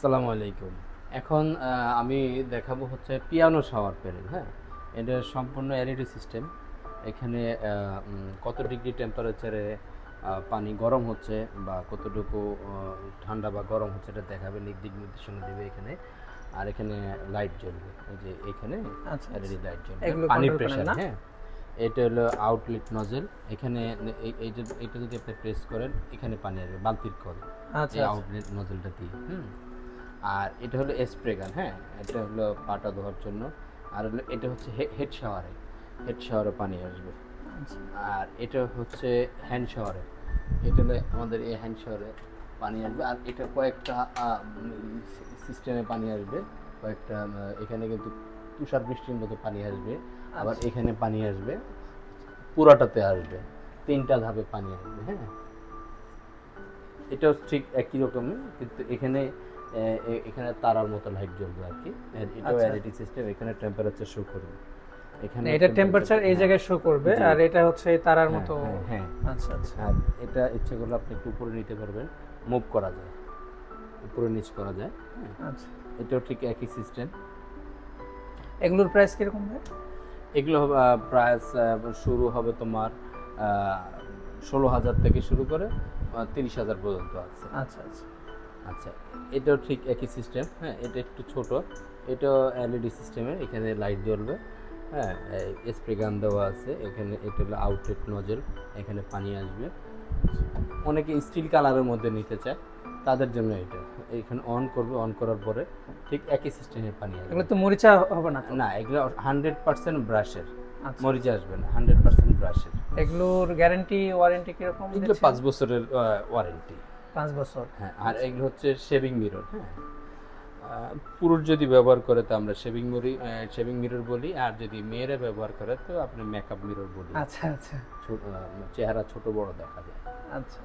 আসসালামু আলাইকুম। এখন আমি দেখাবো হচ্ছে পিয়ানো শাওয়ার প্যানেল হ্যাঁ? এটা সম্পূর্ণ এলইডি সিস্টেম। এখানে কত ডিগ্রি টেম্পারেচারে পানি গরম হচ্ছে বা কতটুকু ঠান্ডা বা গরম হচ্ছে এটা দেখাবে দিক নির্দেশনা দেবে এখানে। আর এখানে লাইট জ্বলবে এই যে এখানে আচ্ছা, এলইডি লাইট জ্বলবে। পানির প্রেশার হ্যাঁ? এটা হলো আউটলেট নজেল এখানে এই- এই যে এটা যদি আপনি প্রেস করেন এখানে পানি আসবে বালতির কল। আচ্ছা আউটলেট নজলটা দিয়ে হুম? আর এটা হলো স্প্রে গান হ্যাঁ? এটা হলো পাটা ধোয়ার জন্য। আর হলো এটা হচ্ছে হেড শাওয়ারে হেড শাওয়ারে পানি আসবে। আচ্ছা। আর এটা হচ্ছে হ্যান্ড শাওয়ারে এটা হলো আমাদের এই হ্যান্ড শাওয়ারে পানি আসবে। আর এটা কয়েকটা সিস্টেমে পানি আসবে। কয়েকটা এখানে কিন্তু তুষার বৃষ্টির মতো পানি আসবে। আবার আচ্ছা। এখানে পানি আসবে পুরাটাতে আসবে। তিনটা ধাপে পানি আসবে হ্যাঁ? এটাও ঠিক একই রকমই। কিন্তু এখানে এখানে তারার মতো লাইট জ্বলবে আর কি। আচ্ছা। এলইডি সিস্টেম এখানে টেম্পারেচার শো করবে। এখানে এটা টেম্পারেচার এই জায়গায় শো করবে আর এটা হচ্ছে তারার হ্যাঁ, মতো হ্যাঁ, হ্যাঁ। আচ্ছা আচ্ছা। আর এটা ইচ্ছে করলে আপনি একটু উপরে নিতে পারবেন। মুভ করা যায়। উপরে নিচ করা যায়। হ্যাঁ। আচ্ছা। এটাও ঠিক একই সিস্টেম এগুলোর প্রাইস কীরকম ভাই? এগুলো প্রাইস শুরু হবে তোমার ষোলো হাজার থেকে শুরু করে তিরিশ হাজার পর্যন্ত আছে। আচ্ছা আচ্ছা। আচ্ছা এটাও ঠিক একই সিস্টেম হ্যাঁ এটা একটু ছোট। এটাও এলইডি সিস্টেমের এখানে লাইট জ্বলবে হ্যাঁ স্প্রে গান দেওয়া আছে এখানে এটা হলো আউটলেট নজল এখানে পানি আসবে। অনেকে স্টিল কালারের মধ্যে নিতে চায় তাদের জন্য এটা। এখানে অন করবে অন করার পরে ঠিক একই সিস্টেমে পানি আসবে। এগুলো তো মরিচা হবে না না এগুলো হান্ড্রেড পার্সেন্ট ব্রাশের মরিচা আসবে না হান্ড্রেড পার্সেন্ট ব্রাশের এগুলোর গ্যারেন্টি ওয়ারেন্টি কীরকম এগুলো পাঁচ বছরের ওয়ারেন্টি পাঁচ বছর। হ্যাঁ আর এগুলো হচ্ছে শেভিং মিরর হ্যাঁ। পুরুষ যদি ব্যবহার করে তো আমরা শেভিং মিরি শেভিং মিরর বলি আর যদি মেয়েরা ব্যবহার করে তো আপনি মেকআপ মিরর বলি। আচ্ছা আচ্ছা। ছোট- চেহারা ছোট বড় দেখা যায়। আচ্ছা।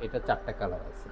এটা চারটা কালার আছে।